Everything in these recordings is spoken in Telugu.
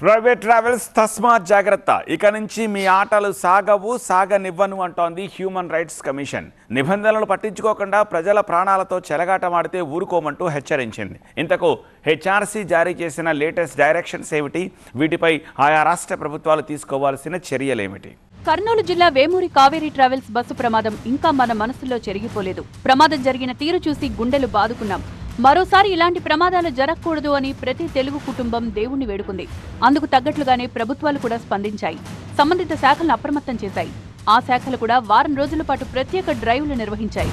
ప్రైవేట్ ట్రావెల్స్ తస్మాత్ జాగ్రత్త. ఇక నుంచి మీ ఆటలు సాగవు సాగనివ్వను అంటోంది హ్యూమన్ రైట్స్ కమిషన్ నిబంధనలు పట్టించుకోకుండా ప్రజల ప్రాణాలతో చెలగాటమాడితే ఊరుకోమంటూ హెచ్చరించింది. ఇంతకు హెచ్ఆర్సీ జారీ చేసిన లేటెస్ట్ డైరెక్షన్స్ ఏమిటి? వీటిపై ఆయా రాష్ట్ర ప్రభుత్వాలు తీసుకోవాల్సిన చర్యలేమిటి? కర్నూలు జిల్లా వేమూరి కావేరీ ట్రావెల్స్ బస్సు ప్రమాదం ఇంకా మన మనసులో చెరిగిపోలేదు. ప్రమాదం జరిగిన తీరు చూసి గుండెలు బాదుకున్నాం. మరోసారి ఇలాంటి ప్రమాదాలు జరగకూడదు అని ప్రతి తెలుగు కుటుంబం దేవుణ్ణి వేడుకుంది. అందుకు తగ్గట్లుగానే ప్రభుత్వాలు కూడా స్పందించాయి. సంబంధిత శాఖలను అప్రమత్తం చేశాయి. ఆ శాఖలు కూడా వారం రోజుల పాటు ప్రత్యేక డ్రైవ్లు నిర్వహించాయి.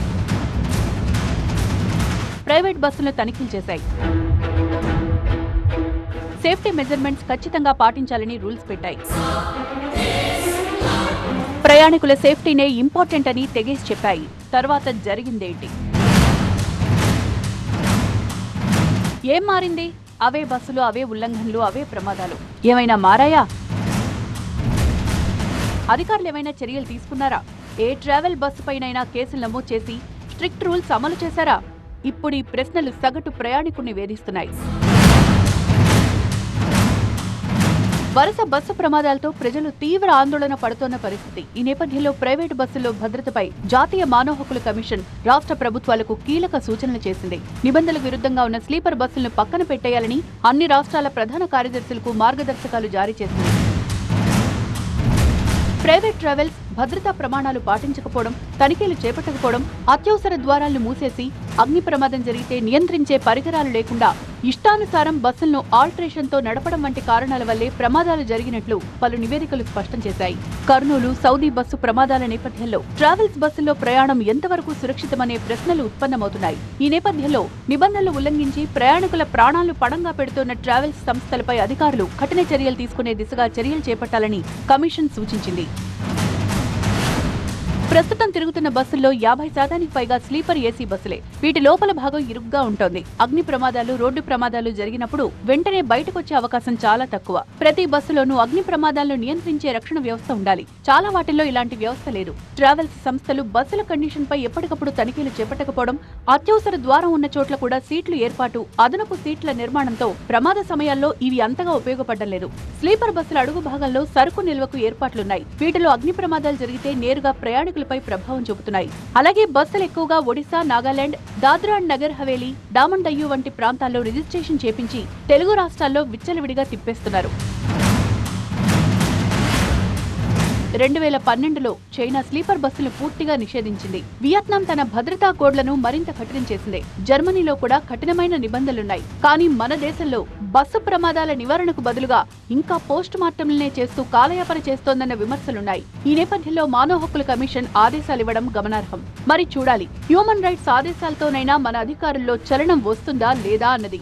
ప్రైవేట్ బస్సులను తనిఖీలు చేశాయి. సేఫ్టీ మెజర్మెంట్స్ ఖచ్చితంగా పాటించాలని రూల్స్ పెట్టాయి. ప్రయాణికుల సేఫ్టీనే ఇంపార్టెంట్ అని తెగేసి చెప్పాయి. తర్వాత జరిగిందేంటి? ఏం మారింది? అవే బస్సులు అవే ఉల్లంఘనలు అవే ప్రమాదాలు. ఏమైనా మారాయా? అధికారులు ఏమైనా చర్యలు తీసుకున్నారా? ఏ ట్రావెల్ బస్సు పైనైనా కేసులు నమోదు చేసి స్ట్రిక్ట్ రూల్స్ అమలు చేశారా? ఇప్పుడు ఈ ప్రశ్నలు సగటు ప్రయాణికుణ్ణి వేధిస్తున్నాయి. వరుస బస్సు ప్రమాదాలతో ప్రజలు తీవ్ర ఆందోళన పడుతోన్న పరిస్థితి. ఈ నేపథ్యంలో ప్రైవేటు బస్సుల్లో భద్రతపై జాతీయ మానవ హక్కుల కమిషన్ రాష్ట్ర ప్రభుత్వాలకు కీలక సూచనలు చేసింది. నిబంధనలకు విరుద్ధంగా ఉన్న స్లీపర్ బస్సులను పక్కన పెట్టేయాలని అన్ని రాష్ట్రాల ప్రధాన కార్యదర్శులకు మార్గదర్శకాలు జారీ చేసింది. ప్రైవేట్ ట్రావెల్స్ భద్రతా ప్రమాణాలు పాటించకపోవడం తనిఖీలు చేపట్టకపోవడం అత్యవసర ద్వారాలను మూసేసి అగ్ని ప్రమాదం జరిగితే నియంత్రించే పరికరాలు లేకుండా ఇష్టానుసారం బస్సులను ఆల్టరేషన్తో నడపడం వంటి కారణాల వల్లే ప్రమాదాలు జరిగినట్లు పలు నివేదికలు స్పష్టం చేశాయి. కర్నూలు సౌదీ బస్సు ప్రమాదాల నేపథ్యంలో ట్రావెల్స్ బస్సుల్లో ప్రయాణం ఎంతవరకు సురక్షితమనే ప్రశ్నలు ఉత్పన్నమవుతున్నాయి. ఈ నేపథ్యంలో నిబంధనలు ఉల్లంఘించి ప్రయాణికుల ప్రాణాలు పడంగా పెడుతున్న ట్రావెల్స్ సంస్థలపై అధికారులు కఠిన చర్యలు తీసుకునే దిశగా చర్యలు చేపట్టాలని కమిషన్ సూచించింది. ప్రస్తుతం తిరుగుతున్న బస్సుల్లో యాభై శాతానికి పైగా స్లీపర్ ఏసీ బస్సులే. వీటి లోపల భాగం ఇరుగ్గా ఉంటుంది. అగ్ని ప్రమాదాలు రోడ్డు ప్రమాదాలు జరిగినప్పుడు వెంటనే బయటకొచ్చే అవకాశం చాలా తక్కువ. ప్రతి బస్సులోనూ అగ్ని ప్రమాదాలను నియంత్రించే రక్షణ వ్యవస్థ ఉండాలి. చాలా వాటిల్లో ఇలాంటి వ్యవస్థ లేదు. ట్రావెల్స్ సంస్థలు బస్సుల కండిషన్ పై ఎప్పటికప్పుడు తనిఖీలు చేపట్టకపోవడం అత్యవసర ద్వారం ఉన్న చోట్ల కూడా సీట్లు ఏర్పాటు అదనపు సీట్ల నిర్మాణంతో ప్రమాద సమయాల్లో ఇవి అంతగా ఉపయోగపడడం లేదు. స్లీపర్ బస్సుల అడుగు భాగంలో సరుకు నిల్వకు ఏర్పాట్లున్నాయి. వీటిలో అగ్ని ప్రమాదాలు జరిగితే నేరుగా ప్రయాణికులపై ప్రభావం చూపుతున్నాయి. అలాగే బస్సులు ఎక్కువగా ఒడిశా నాగాలాండ్ దాద్రా అండ్ నగర్ హవేలీ డామన్ డయ్యూ వంటి ప్రాంతాల్లో రిజిస్ట్రేషన్ చేపించి తెలుగు రాష్ట్రాల్లో విచ్చలవిడిగా తిప్పేస్తున్నారు. రెండు వేల పన్నెండులో చైనా స్లీపర్ బస్సులు పూర్తిగా నిషేధించింది. వియత్నాం తన భద్రతా కోడ్లను మరింత కఠినం చేసింది. జర్మనీలో కూడా కఠినమైన నిబంధనలున్నాయి. కానీ మన దేశంలో బస్సు ప్రమాదాల నివారణకు బదులుగా ఇంకా పోస్ట్ మార్టంలనే చేస్తూ కాలయాపన చేస్తోందన్న విమర్శలున్నాయి. ఈ నేపథ్యంలో మానవ హక్కుల కమిషన్ ఆదేశాలివ్వడం గమనార్హం. మరి చూడాలి. హ్యూమన్ రైట్స్ ఆదేశాలతోనైనా మన అధికారుల్లో చలనం వస్తుందా లేదా అన్నది.